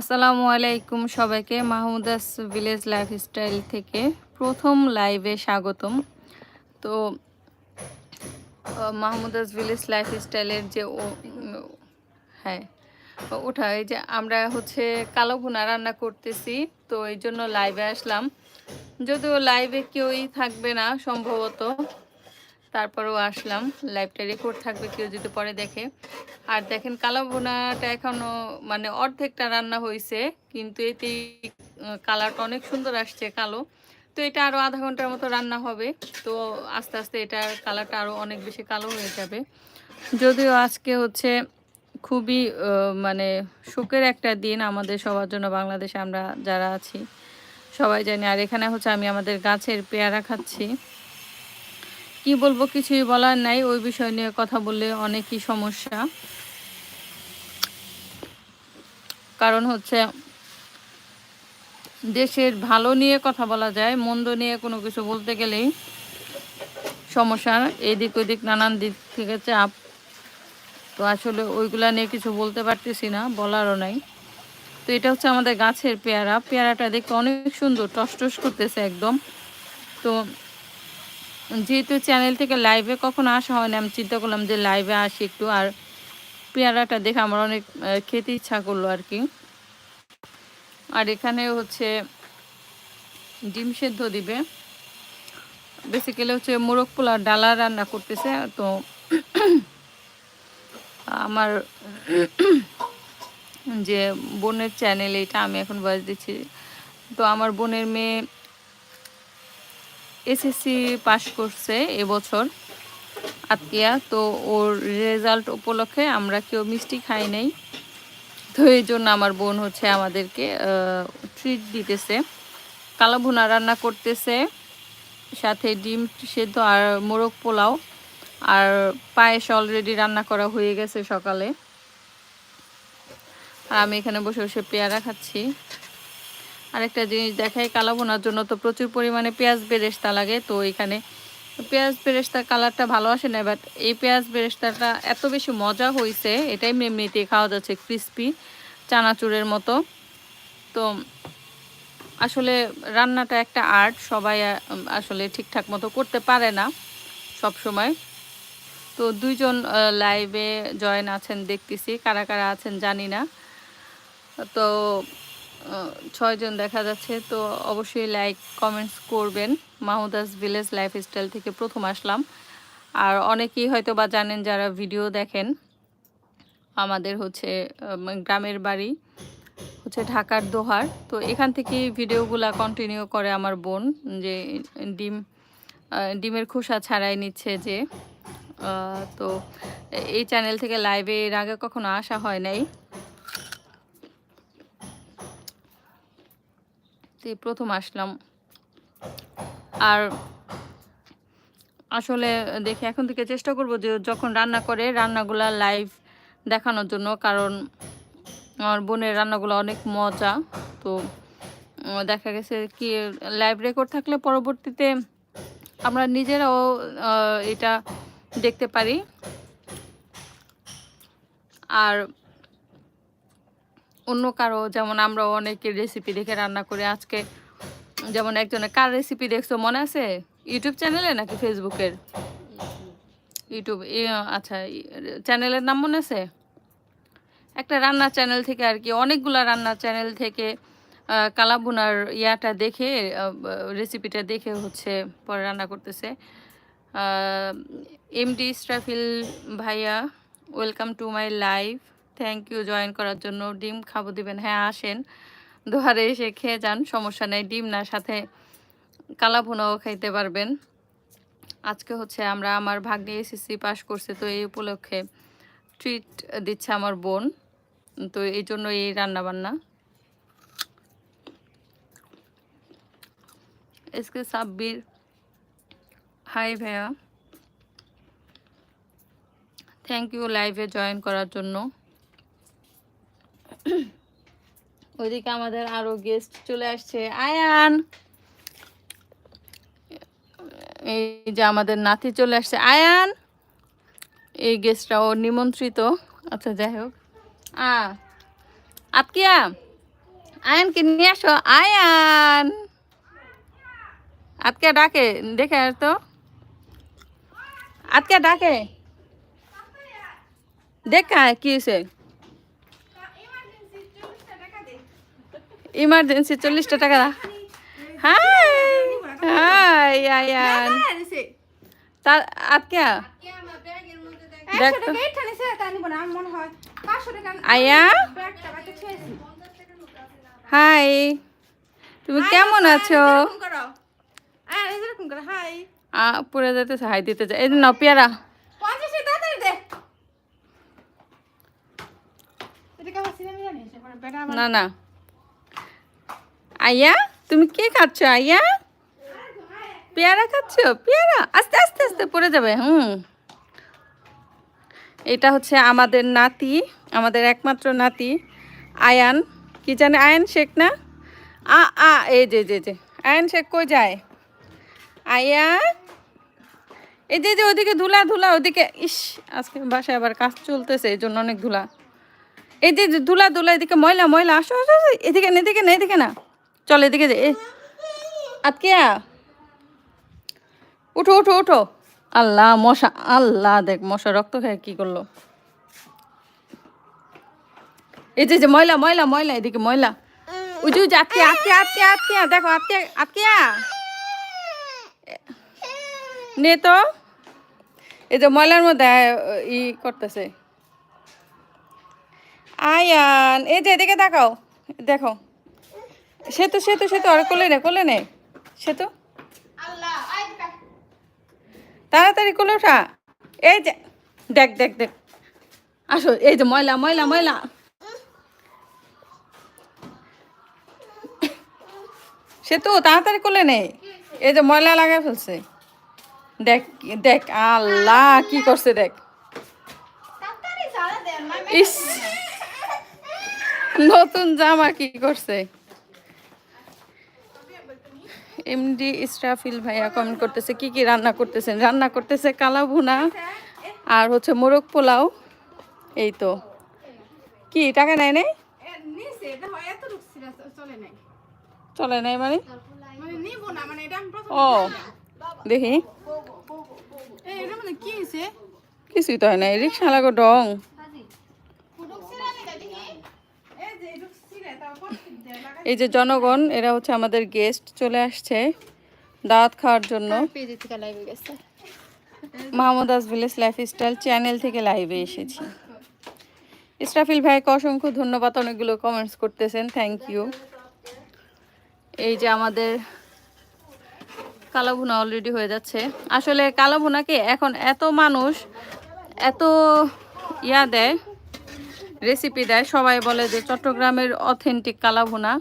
আসসালামু আলাইকুম সবাইকে, মাহমুদাস ভিলেজ লাইফস্টাইল থেকে প্রথম লাইভে স্বাগতম। তো মাহমুদাস ভিলেজ লাইফস্টাইলের যে হ্যাঁ ওঠা, এই যে আমরা হচ্ছে কালো ভুনা রান্না করতেছি, তো এই জন্য লাইভে আসলাম। যদিও লাইভে কেউই থাকবে না, সম্ভবত। তারপরেও আসলাম। লাইভটা রেকর্ড থাকবে, কেউ যদি পরে দেখে। আর দেখেন, কালো ভুনাটা এখনও মানে অর্ধেকটা রান্না হয়েছে কিন্তু এতেই কালারটা অনেক সুন্দর আসছে কালো। তো এটা আরও আধা ঘণ্টার মতো রান্না হবে। তো আস্তে আস্তে এটার কালারটা আরও অনেক বেশি কালো হয়ে যাবে। যদিও আজকে হচ্ছে খুবই মানে সুখের একটা দিন আমাদের সবার জন্য, বাংলাদেশে আমরা যারা আছি, সবাই জানি। আর এখানে হচ্ছে আমি আমাদের গাছের পেয়ারা খাচ্ছি। কি বলব, কিছুই বলার নাই। ওই বিষয় নিয়ে কথা বললে অনেকই সমস্যা। কারণ হচ্ছে, দেশের ভালো নিয়ে কথা বলা যায়, মন্দ নিয়ে কোনো কিছু বলতে গেলেই সমস্যা। এদিক ওদিক নানান দিক থেকে চাপ। তো আসলে ওইগুলা নিয়ে কিছু বলতে পারতেছি না, বলারও নাই। তো এটা হচ্ছে আমাদের গাছের পেয়ারা। পেয়ারাটা দেখতে অনেক সুন্দর, টসটস করতেছে একদম। তো যেহেতু চ্যানেল থেকে লাইভে কখনো আসা হয় না, আমি চিন্তা করলাম যে লাইভে আসি একটু, আর পেয়ারাটা দেখে আমার অনেক খেতে ইচ্ছা করল আর কি। আর এখানে হচ্ছে ডিম সেদ্ধ দিবে। বেসিক্যালি হচ্ছে মোরগ পোলার ডালা রান্না করতেছে, তো আমার যে বোনের চ্যানেল এটা আমি এখন বয়স দিচ্ছি। তো আমার বোনের মেয়ে এসএসসি পাশ করছে এবছর আত্মীয়া তো ওর রেজাল্ট উপলক্ষে আমরা কেউ মিষ্টি খাই নাই। তো এই জন্য আমার বোন হচ্ছে আমাদেরকে ট্রিট দিতেছে। কালো ভুনা রান্না করতেছে, সাথে ডিম সেদ্ধ আর মোরগ পোলাও। আর পায়েস অলরেডি রান্না করা হয়ে গেছে সকালে। আর আমি এখানে বসে বসে পেয়ারা খাচ্ছি। আরেকটা জিনিস দেখাই, কালো বোনার জন্য তো প্রচুর পরিমাণে পেঁয়াজ বেরেস্তা লাগে, তো এখানে পেঁয়াজ বেরেস্তার কালারটা ভালো আসে না বাট এই পেঁয়াজ বেরেস্তাটা এত বেশি মজা হয়েছে এটাই এমনি এমনিতে খাওয়া যাচ্ছে ক্রিস্পি চানাচুরের মতো। তো আসলে রান্নাটা একটা আর্ট সবাই আসলে ঠিকঠাক মতো করতে পারে না সব সময় তো দুইজন লাইভে জয়েন আছেন, দেখতেছি, কারা কারা আছেন জানি না। তো ছয়জন দেখা যাচ্ছে, তো অবশ্যই লাইক কমেন্টস করবেন। মাহুদাস ভিলেজ লাইফস্টাইল থেকে প্রথম আসলাম। আর অনেকেই হয়তো বা জানেন যারা ভিডিও দেখেন, আমাদের হচ্ছে গ্রামের বাড়ি, হচ্ছে ঢাকার দোহার। তো এখান থেকে ভিডিওগুলা কন্টিনিউ করে আমার বোন, যে ডিম ডিমের খোসা ছাড়াই নিচ্ছে যে তো এই চ্যানেল থেকে লাইভে এর আগে কখনো আসা হয় নাই। তো প্রথম আসলাম। আর আসলে দেখি এখন থেকে চেষ্টা করব যে যখন রান্না করে রান্নাগুলা লাইভ দেখানোর জন্য, কারণ আমার বোনের রান্নাগুলো অনেক মজা। তো দেখা গেছে কি লাইভ রেকর্ড থাকলে পরবর্তীতে আমরা নিজেরাও এটা দেখতে পারি। আর অন্য কারও, যেমন আমরা অনেকের রেসিপি দেখে রান্না করি। আজকে যেমন একজনের, কার রেসিপি দেখছ? মনে আছে? ইউটিউব চ্যানেলে নাকি ফেসবুকের ইউটিউব আচ্ছা চ্যানেলের নাম মনে আছে? একটা রান্নার চ্যানেল থেকে আর কি, অনেকগুলা রান্নার চ্যানেল থেকে কালাবুনার ইয়াটা দেখে রেসিপিটা দেখে হচ্ছে পরে রান্না করতেছে। এমডি স্ট্রাফিল ভাইয়া welcome to my live thank you join করার জন্য ডিম খাব দিবেন। হ্যাঁ আসেন। দোহারে এসে খেয়ে যান, সমস্যা নেই, ডিম না, সাথে কালাভুনাও খাইতে পারবেন। আজকে হচ্ছে আমরা, আমার ভাগ্নে এসএসসি পাশ করছে, তো এই উপলক্ষে ট্রিট দিচ্ছে আমার বোন। তো এই জন্য এই রান্না বান্না এসকে সাব্বির। হাই ভাইয়া। থ্যাংক ইউ লাইভে জয়েন করার জন্য। ওইদিকে আমাদের আরও গেস্ট চলে আসছে। আয়ান! এই যে আমাদের নাতি চলে আসছে। আয়ান! এই গেস্টরা ও নিমন্ত্রিত। আচ্ছা যাই হোক। আ, আতকিয়া! আয়ানকে নিয়ে আসো। আয়ান! আজকে ডাকে, দেখে আর তো। আজকে ডাকে। দেখা কি হয়েছে ইমার্জেন্সি চল্লিশটা টাকা দা হাই হাই আয়ান তার আজকে আয়া? হাই তুমি কেমন আছো? আ, পড়ে যেতেছে হাই দিতে যায় এই পেয়ারা না না। আইয়া তুমি কে খাচ্ছ আইয়া পেয়ারা খাচ্ছ? পেয়ারা? আস্তে আস্তে আস্তে পড়ে যাবে হুম। এটা হচ্ছে আমাদের নাতি আমাদের একমাত্র নাতি আয়ান। কি জানে আয়ান শেখ না? আ আ এই যে যে যে। আয়ান শেখ কই যায়? আয়া? এই যে যে ওদিকে ধুলা ধুলা ওদিকে। ইস আজকে বাসায় আবার কাজ চলতেছে এই জন্য অনেক ধুলা। এই যে ধুলা ধুলা এদিকে ময়লা ময়লা। আসো আসো, এদিকে না এদিকে না এদিকে না। চল এদিকে যে আতকিয়া। উঠো উঠো উঠো। আল্লাহ, মশা, আল্লাহ, দেখ, মশা রক্ত খায় কি করল। এই যে ময়লা ময়লা ময়লা, এদিকে ময়লা। ওই যে আটকে আটকে আটকে আটকে দেখো আটকে আটকিয়া নে তো। এই যে, ময়লার মধ্যে ই করতেছে। আয়ান, এই যে, এদিকে দেখাও দেখো। সেতু সেতু সেতু আর কোলে নে কোলে নে। সেতু তাড়াতাড়ি কোলে ওঠা এই যে দেখ দেখ দেখ। আসো এই যে ময়লা ময়লা ময়লা। সেতু তাড়াতাড়ি কোলে নে। এই যে ময়লা লাগাই ফেলছে। দেখ দেখ আল্লাহ কি করছে দেখ। ইস নতুন জামা কি করছে? এমডি ইসরাফিল ভাইয়া কমেন্ট করতেছে কি কি রান্না করতেছেন? রান্না করতেছে কালা ভুনা আর হচ্ছে মোরগ পোলাও। এই তো। কি টাকা নেয় নেই? চলে নাই মানে? ও দেখি। কিছুই তো হয় নাই রিক্সা লাগো ডং। এই যে জনগণ এরা হচ্ছে আমাদের গেস্ট চলে আসছে দাঁত খাওয়ার জন্য। মাহমুদ ভিলেজ লাইফস্টাইল চ্যানেল থেকে লাইভে এসেছি। ইসরাফিল ভাইকে অসংখ্য ধন্যবাদ অনেকগুলো কমেন্টস করতেছেন থ্যাংক ইউ এই যে আমাদের কালাভুনা অলরেডি হয়ে যাচ্ছে। আসলে কালাভুনাকে এখন এত মানুষ এত ইয়া দেয় রেসিপি দেয় সবাই বলে যে চট্টগ্রামের অথেন্টিক কালাভুনা।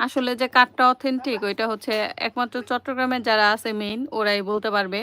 আসলে যে কাঠটা অথেন্টিক ওইটা হচ্ছে একমাত্র চট্টগ্রামের যারা আছে মেইন ওরাই বলতে পারবে।